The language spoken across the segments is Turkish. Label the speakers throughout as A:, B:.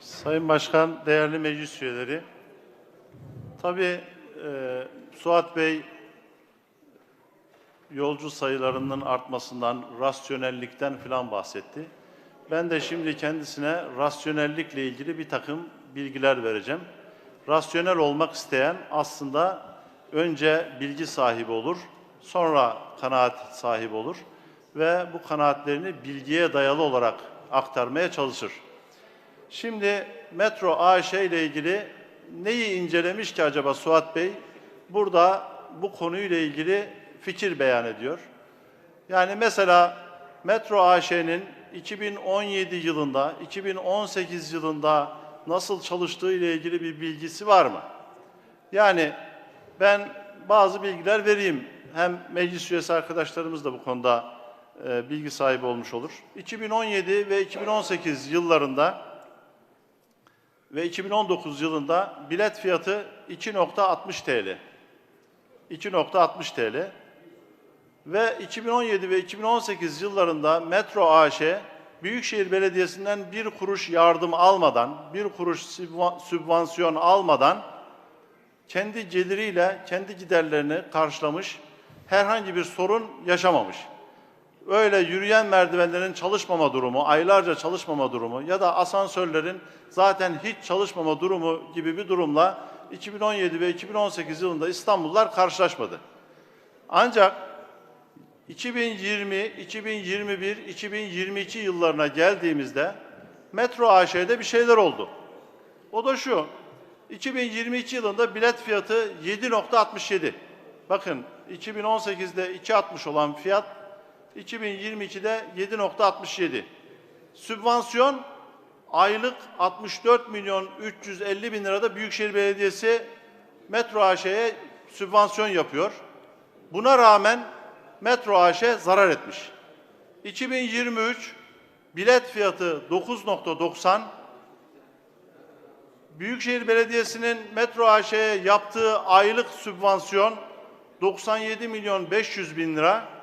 A: Sayın Başkan, değerli meclis üyeleri. Tabii e, Suat Bey yolcu sayılarının artmasından, rasyonellikten filan bahsetti. Ben de şimdi kendisine rasyonellikle ilgili bir takım bilgiler vereceğim. Rasyonel olmak isteyen aslında önce bilgi sahibi olur, sonra kanaat sahibi olur ve bu kanaatlerini bilgiye dayalı olarak aktarmaya çalışır. Şimdi Metro AŞ ile ilgili neyi incelemiş ki acaba Suat Bey? Burada bu konuyla ilgili fikir beyan ediyor. Yani mesela Metro AŞ'nin 2017 yılında, 2018 yılında nasıl çalıştığı ile ilgili bir bilgisi var mı? Yani ben bazı bilgiler vereyim. Hem meclis üyesi arkadaşlarımız da bu konuda e, bilgi sahibi olmuş olur. 2017 ve 2018 yıllarında ve 2019 yılında bilet fiyatı 2.60 TL. 2.60 TL. Ve 2017 ve 2018 yıllarında Metro AŞ Büyükşehir Belediyesi'nden bir kuruş yardım almadan, bir kuruş sübva- sübvansiyon almadan kendi geliriyle kendi giderlerini karşılamış, herhangi bir sorun yaşamamış. Öyle yürüyen merdivenlerin çalışmama durumu, aylarca çalışmama durumu ya da asansörlerin zaten hiç çalışmama durumu gibi bir durumla 2017 ve 2018 yılında İstanbullular karşılaşmadı. Ancak 2020, 2021, 2022 yıllarına geldiğimizde Metro AŞ'de bir şeyler oldu. O da şu. 2022 yılında bilet fiyatı 7.67. Bakın 2018'de 2.60 olan fiyat 2022'de 7.67. Sübvansiyon aylık 64 milyon 350 bin lirada Büyükşehir Belediyesi Metro AŞ'ye sübvansiyon yapıyor. Buna rağmen Metro AŞ zarar etmiş. 2023 bilet fiyatı 9.90 Büyükşehir Belediyesi'nin Metro AŞ'ye yaptığı aylık sübvansiyon 97 milyon 500 bin lira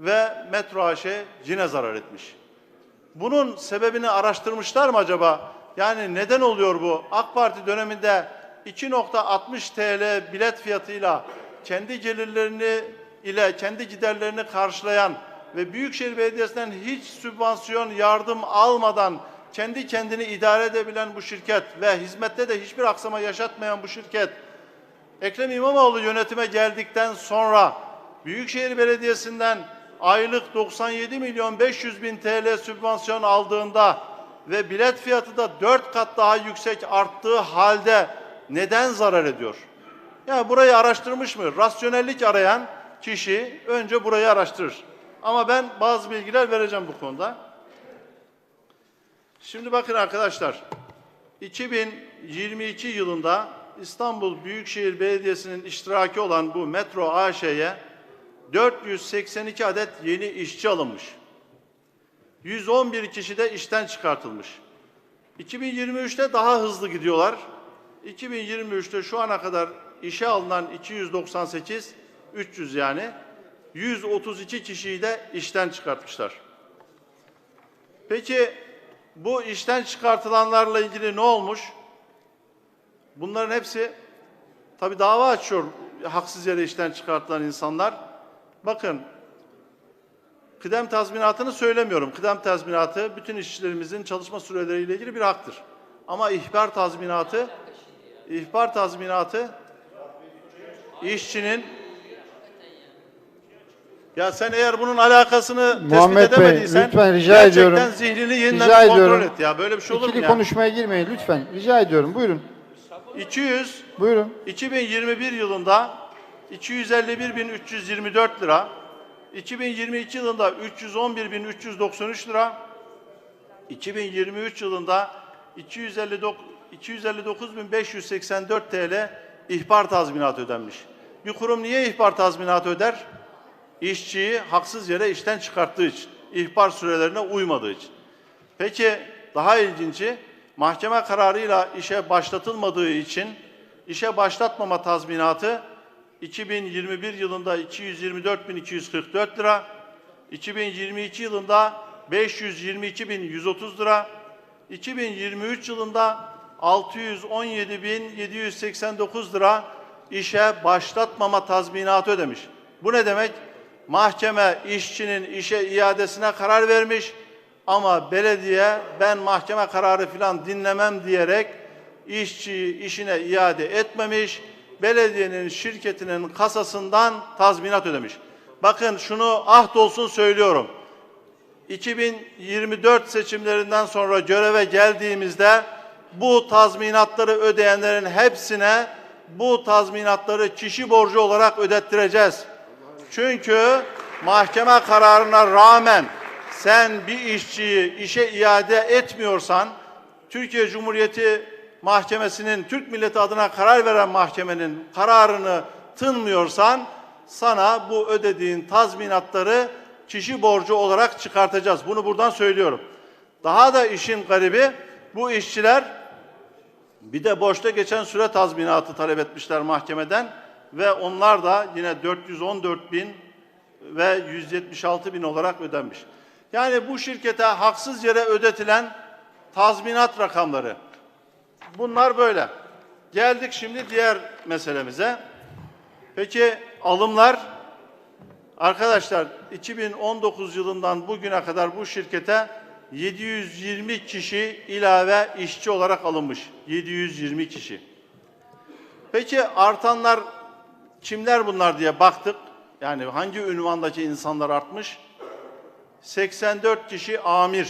A: ve Metro AŞ yine zarar etmiş. Bunun sebebini araştırmışlar mı acaba? Yani neden oluyor bu? AK Parti döneminde 2.60 TL bilet fiyatıyla kendi gelirlerini ile kendi giderlerini karşılayan ve Büyükşehir Belediyesi'nden hiç sübvansiyon yardım almadan kendi kendini idare edebilen bu şirket ve hizmette de hiçbir aksama yaşatmayan bu şirket Ekrem İmamoğlu yönetime geldikten sonra Büyükşehir Belediyesi'nden aylık 97 milyon 500 bin TL sübvansiyon aldığında ve bilet fiyatı da 4 kat daha yüksek arttığı halde neden zarar ediyor? Yani burayı araştırmış mı? Rasyonellik arayan kişi önce burayı araştırır. Ama ben bazı bilgiler vereceğim bu konuda. Şimdi bakın arkadaşlar, 2022 yılında İstanbul Büyükşehir Belediyesi'nin iştiraki olan bu Metro AŞ'ye 482 adet yeni işçi alınmış. 111 kişi de işten çıkartılmış. 2023'te daha hızlı gidiyorlar. 2023'te şu ana kadar işe alınan 298, 300 yani 132 kişiyi de işten çıkartmışlar. Peki bu işten çıkartılanlarla ilgili ne olmuş? Bunların hepsi tabii dava açıyor haksız yere işten çıkartılan insanlar. Bakın kıdem tazminatını söylemiyorum. Kıdem tazminatı bütün işçilerimizin çalışma süreleriyle ilgili bir haktır. Ama ihbar tazminatı ihbar tazminatı işçinin ya sen eğer bunun alakasını
B: Muhammed
A: tespit
B: Bey,
A: edemediysen
B: lütfen rica
A: gerçekten
B: ediyorum.
A: zihnini yeniden
B: Rica
A: kontrol
B: ediyorum.
A: et ya. Böyle bir şey olur mu
B: İkili
A: ya?
B: konuşmaya girmeyin lütfen. Rica ediyorum. Buyurun.
A: 200
B: Buyurun.
A: 2021 yılında 251.324 lira, 2022 yılında 311.393 lira, 2023 yılında 259 259.584 TL ihbar tazminatı ödenmiş. Bir kurum niye ihbar tazminatı öder? İşçiyi haksız yere işten çıkarttığı için, ihbar sürelerine uymadığı için. Peki daha ilginci mahkeme kararıyla işe başlatılmadığı için işe başlatmama tazminatı 2021 yılında 224.244 lira, 2022 yılında 522.130 lira, 2023 yılında 617.789 lira işe başlatmama tazminatı ödemiş. Bu ne demek? Mahkeme işçinin işe iadesine karar vermiş ama belediye ben mahkeme kararı filan dinlemem diyerek işçiyi işine iade etmemiş. Belediyenin şirketinin kasasından tazminat ödemiş. Bakın şunu ahdolsun söylüyorum. 2024 seçimlerinden sonra göreve geldiğimizde bu tazminatları ödeyenlerin hepsine bu tazminatları kişi borcu olarak ödettireceğiz. Çünkü mahkeme kararına rağmen sen bir işçiyi işe iade etmiyorsan Türkiye Cumhuriyeti Mahkemesi'nin Türk milleti adına karar veren mahkemenin kararını tınmıyorsan sana bu ödediğin tazminatları kişi borcu olarak çıkartacağız. Bunu buradan söylüyorum. Daha da işin garibi bu işçiler bir de boşta geçen süre tazminatı talep etmişler mahkemeden ve onlar da yine 414 bin ve 176 bin olarak ödenmiş. Yani bu şirkete haksız yere ödetilen tazminat rakamları. Bunlar böyle. Geldik şimdi diğer meselemize. Peki alımlar Arkadaşlar 2019 yılından bugüne kadar bu şirkete 720 kişi ilave işçi olarak alınmış. 720 kişi. Peki artanlar kimler bunlar diye baktık. Yani hangi ünvandaki insanlar artmış? 84 kişi amir.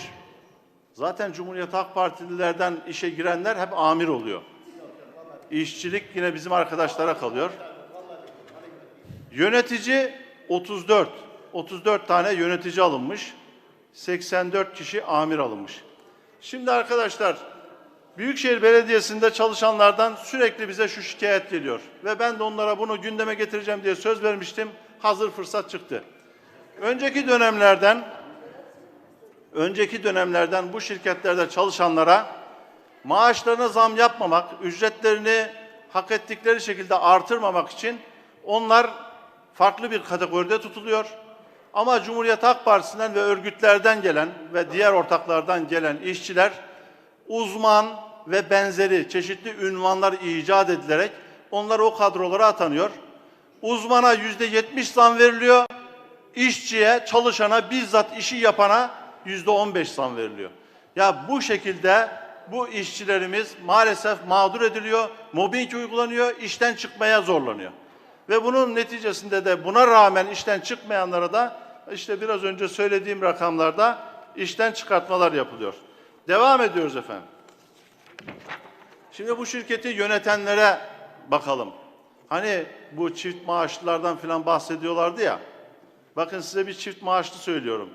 A: Zaten Cumhuriyet Halk Partililerden işe girenler hep amir oluyor. İşçilik yine bizim arkadaşlara kalıyor. Yönetici 34. 34 tane yönetici alınmış. 84 kişi amir alınmış. Şimdi arkadaşlar Büyükşehir Belediyesi'nde çalışanlardan sürekli bize şu şikayet geliyor. Ve ben de onlara bunu gündeme getireceğim diye söz vermiştim. Hazır fırsat çıktı. Önceki dönemlerden önceki dönemlerden bu şirketlerde çalışanlara maaşlarına zam yapmamak, ücretlerini hak ettikleri şekilde artırmamak için onlar farklı bir kategoride tutuluyor. Ama Cumhuriyet Halk Partisi'nden ve örgütlerden gelen ve diğer ortaklardan gelen işçiler uzman ve benzeri çeşitli ünvanlar icat edilerek onlar o kadrolara atanıyor. Uzmana yüzde yetmiş zam veriliyor. İşçiye, çalışana, bizzat işi yapana yüzde on beş zam veriliyor. Ya bu şekilde bu işçilerimiz maalesef mağdur ediliyor, mobbing uygulanıyor, işten çıkmaya zorlanıyor. Ve bunun neticesinde de buna rağmen işten çıkmayanlara da işte biraz önce söylediğim rakamlarda işten çıkartmalar yapılıyor. Devam ediyoruz efendim. Şimdi bu şirketi yönetenlere bakalım. Hani bu çift maaşlılardan falan bahsediyorlardı ya. Bakın size bir çift maaşlı söylüyorum.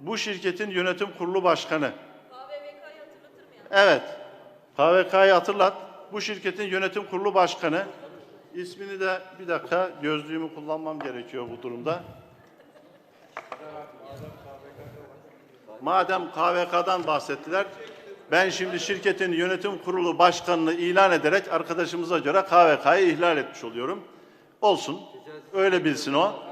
A: Bu şirketin yönetim kurulu başkanı. Evet. KVK'yı hatırlat. Bu şirketin yönetim kurulu başkanı. İsmini de bir dakika gözlüğümü kullanmam gerekiyor bu durumda. Madem KVK'dan bahsettiler, ben şimdi şirketin yönetim kurulu başkanını ilan ederek arkadaşımıza göre KVK'yı ihlal etmiş oluyorum. Olsun. Öyle bilsin o.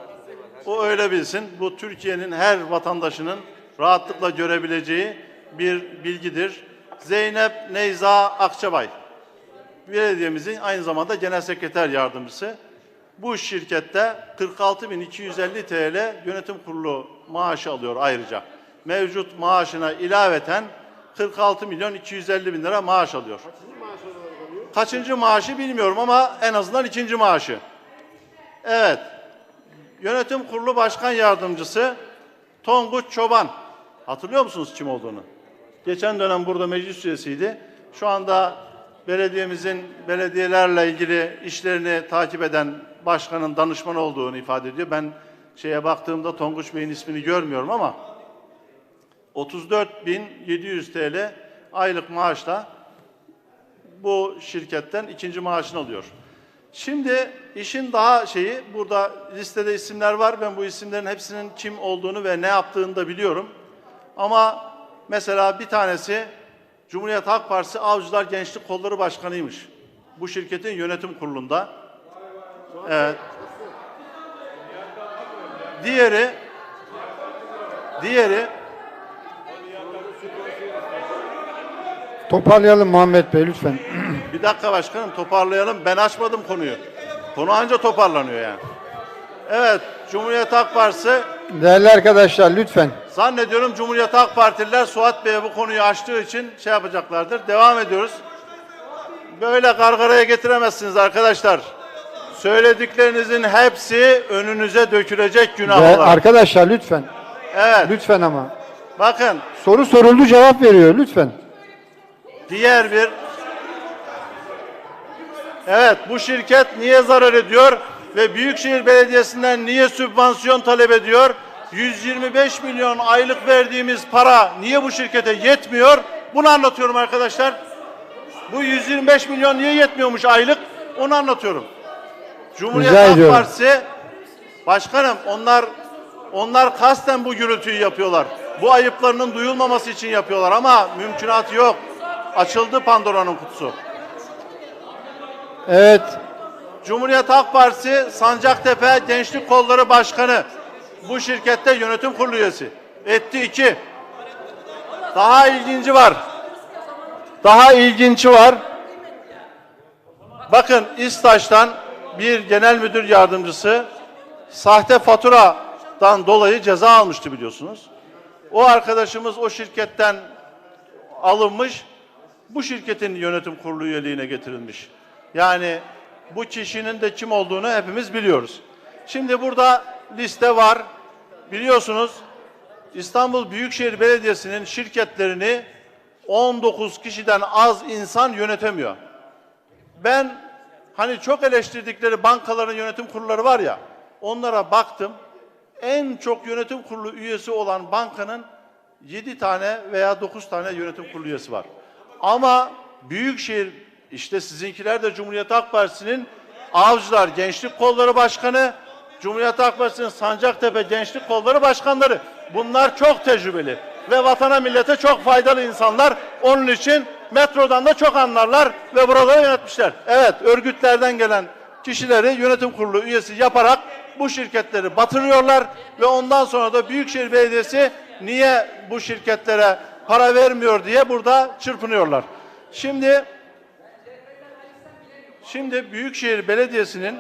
A: O öyle bilsin. Bu Türkiye'nin her vatandaşının rahatlıkla görebileceği bir bilgidir. Zeynep Neyza Akçabay. Belediyemizin aynı zamanda genel sekreter yardımcısı. Bu şirkette 46.250 TL yönetim kurulu maaşı alıyor ayrıca. Mevcut maaşına ilaveten 46 milyon 250 bin lira maaş alıyor. Kaçıncı maaşı bilmiyorum ama en azından ikinci maaşı. Evet. Yönetim Kurulu Başkan Yardımcısı Tonguç Çoban. Hatırlıyor musunuz kim olduğunu? Geçen dönem burada meclis üyesiydi. Şu anda belediyemizin belediyelerle ilgili işlerini takip eden başkanın danışmanı olduğunu ifade ediyor. Ben şeye baktığımda Tonguç Bey'in ismini görmüyorum ama 34.700 TL aylık maaşla bu şirketten ikinci maaşını alıyor. Şimdi işin daha şeyi burada listede isimler var. Ben bu isimlerin hepsinin kim olduğunu ve ne yaptığını da biliyorum. Ama mesela bir tanesi Cumhuriyet Halk Partisi Avcılar Gençlik Kolları Başkanıymış. Bu şirketin yönetim kurulunda. Evet. Diğeri diğeri
B: Toparlayalım Muhammed Bey lütfen.
A: Bir dakika başkanım toparlayalım. Ben açmadım konuyu. Konu anca toparlanıyor yani. Evet, Cumhuriyet Halk Partisi
B: Değerli arkadaşlar lütfen.
A: zannediyorum Cumhuriyet Halk Partililer Suat Bey'e bu konuyu açtığı için şey yapacaklardır. Devam ediyoruz. Böyle gargaraya getiremezsiniz arkadaşlar. Söylediklerinizin hepsi önünüze dökülecek
B: Ve
A: günah olarak.
B: arkadaşlar lütfen.
A: Evet,
B: Lütfen ama.
A: bakın
B: Soru soruldu cevap veriyor lütfen.
A: Diğer bir Evet bu şirket niye zarar ediyor ve Büyükşehir Belediyesi'nden niye sübvansiyon talep ediyor? 125 milyon aylık verdiğimiz para niye bu şirkete yetmiyor? Bunu anlatıyorum arkadaşlar. Bu 125 milyon niye yetmiyormuş aylık? Onu anlatıyorum. Cumhuriyet
B: Rica
A: Halk
B: ediyorum.
A: Partisi Başkanım onlar onlar kasten bu gürültüyü yapıyorlar. Bu ayıplarının duyulmaması için yapıyorlar ama mümkünatı yok. Açıldı Pandora'nın kutusu.
B: Evet.
A: Cumhuriyet Halk Partisi Sancaktepe Gençlik Kolları Başkanı. Bu şirkette yönetim kurulu üyesi. Etti iki. Daha ilginci var. Daha ilginci var. Bakın İstaş'tan bir genel müdür yardımcısı sahte faturadan dolayı ceza almıştı biliyorsunuz. O arkadaşımız o şirketten alınmış, bu şirketin yönetim kurulu üyeliğine getirilmiş. Yani bu kişinin de kim olduğunu hepimiz biliyoruz. Şimdi burada liste var. Biliyorsunuz İstanbul Büyükşehir Belediyesi'nin şirketlerini 19 kişiden az insan yönetemiyor. Ben hani çok eleştirdikleri bankaların yönetim kurulları var ya onlara baktım. En çok yönetim kurulu üyesi olan bankanın 7 tane veya 9 tane yönetim kurulu üyesi var. Ama Büyükşehir işte sizinkiler de Cumhuriyet Halk Partisi'nin Avcılar Gençlik Kolları Başkanı, Cumhuriyet Halk Partisi'nin Sancaktepe Gençlik Kolları Başkanları. Bunlar çok tecrübeli ve vatana millete çok faydalı insanlar. Onun için metrodan da çok anlarlar ve buraları yönetmişler. Evet, örgütlerden gelen kişileri yönetim kurulu üyesi yaparak bu şirketleri batırıyorlar ve ondan sonra da Büyükşehir Belediyesi niye bu şirketlere para vermiyor diye burada çırpınıyorlar. Şimdi Şimdi Büyükşehir Belediyesi'nin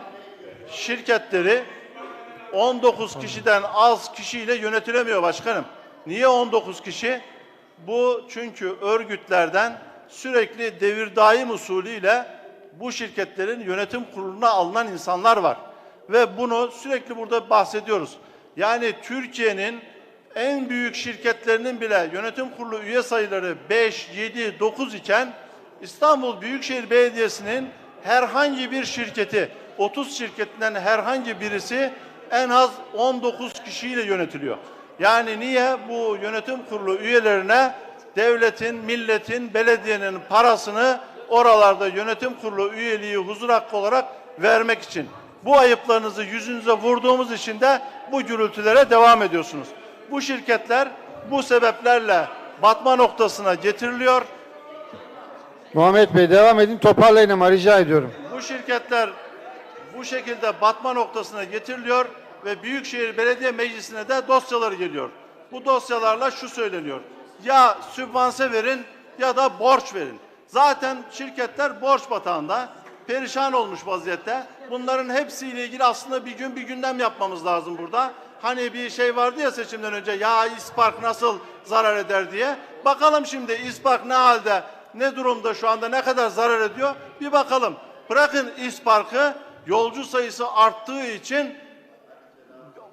A: şirketleri 19 kişiden az kişiyle yönetilemiyor başkanım. Niye 19 kişi? Bu çünkü örgütlerden sürekli devir daim usulüyle bu şirketlerin yönetim kuruluna alınan insanlar var. Ve bunu sürekli burada bahsediyoruz. Yani Türkiye'nin en büyük şirketlerinin bile yönetim kurulu üye sayıları 5, 7, 9 iken İstanbul Büyükşehir Belediyesi'nin herhangi bir şirketi, 30 şirketinden herhangi birisi en az 19 kişiyle yönetiliyor. Yani niye bu yönetim kurulu üyelerine devletin, milletin, belediyenin parasını oralarda yönetim kurulu üyeliği huzur hakkı olarak vermek için. Bu ayıplarınızı yüzünüze vurduğumuz için de bu gürültülere devam ediyorsunuz. Bu şirketler bu sebeplerle batma noktasına getiriliyor.
B: Muhammed Bey devam edin toparlayın ama rica ediyorum.
A: Bu şirketler bu şekilde batma noktasına getiriliyor ve Büyükşehir Belediye Meclisi'ne de dosyaları geliyor. Bu dosyalarla şu söyleniyor. Ya sübvanse verin ya da borç verin. Zaten şirketler borç batağında perişan olmuş vaziyette. Bunların hepsiyle ilgili aslında bir gün bir gündem yapmamız lazım burada. Hani bir şey vardı ya seçimden önce ya İspark nasıl zarar eder diye. Bakalım şimdi İspark ne halde, ne durumda şu anda, ne kadar zarar ediyor bir bakalım. Bırakın İspark'ı yolcu sayısı arttığı için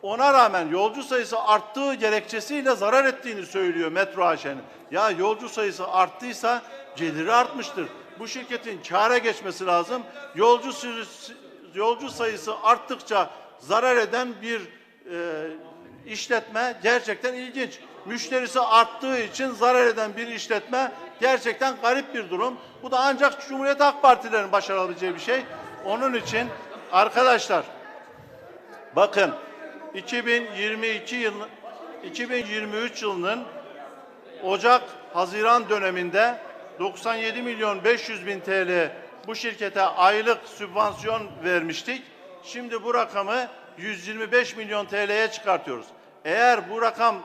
A: ona rağmen yolcu sayısı arttığı gerekçesiyle zarar ettiğini söylüyor Metro AŞ'nin. Ya yolcu sayısı arttıysa geliri artmıştır. Bu şirketin kâra geçmesi lazım. Yolcu yolcu sayısı arttıkça zarar eden bir e, işletme gerçekten ilginç. Müşterisi arttığı için zarar eden bir işletme gerçekten garip bir durum. Bu da ancak Cumhuriyet Halk Partilerin başarabileceği bir şey. Onun için arkadaşlar Bakın 2022 yıl 2023 yılının Ocak Haziran döneminde 97 milyon 500 bin TL bu şirkete aylık sübvansiyon vermiştik. Şimdi bu rakamı 125 milyon TL'ye çıkartıyoruz. Eğer bu rakam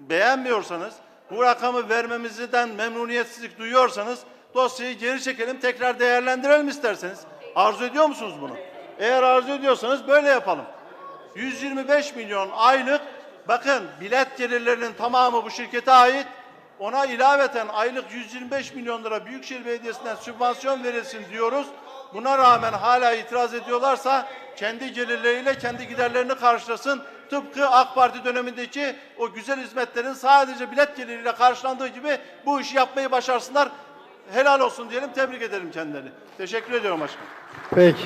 A: beğenmiyorsanız bu rakamı vermemizden memnuniyetsizlik duyuyorsanız dosyayı geri çekelim tekrar değerlendirelim isterseniz. Arzu ediyor musunuz bunu? Eğer arzu ediyorsanız böyle yapalım. 125 milyon aylık bakın bilet gelirlerinin tamamı bu şirkete ait. Ona ilaveten aylık 125 milyon lira Büyükşehir Belediyesi'nden sübvansiyon verilsin diyoruz. Buna rağmen hala itiraz ediyorlarsa kendi gelirleriyle kendi giderlerini karşılasın. Tıpkı AK Parti dönemindeki o güzel hizmetlerin sadece bilet geliriyle karşılandığı gibi bu işi yapmayı başarsınlar. Helal olsun diyelim, tebrik ederim kendilerini. Teşekkür ediyorum başkanım.
B: Peki.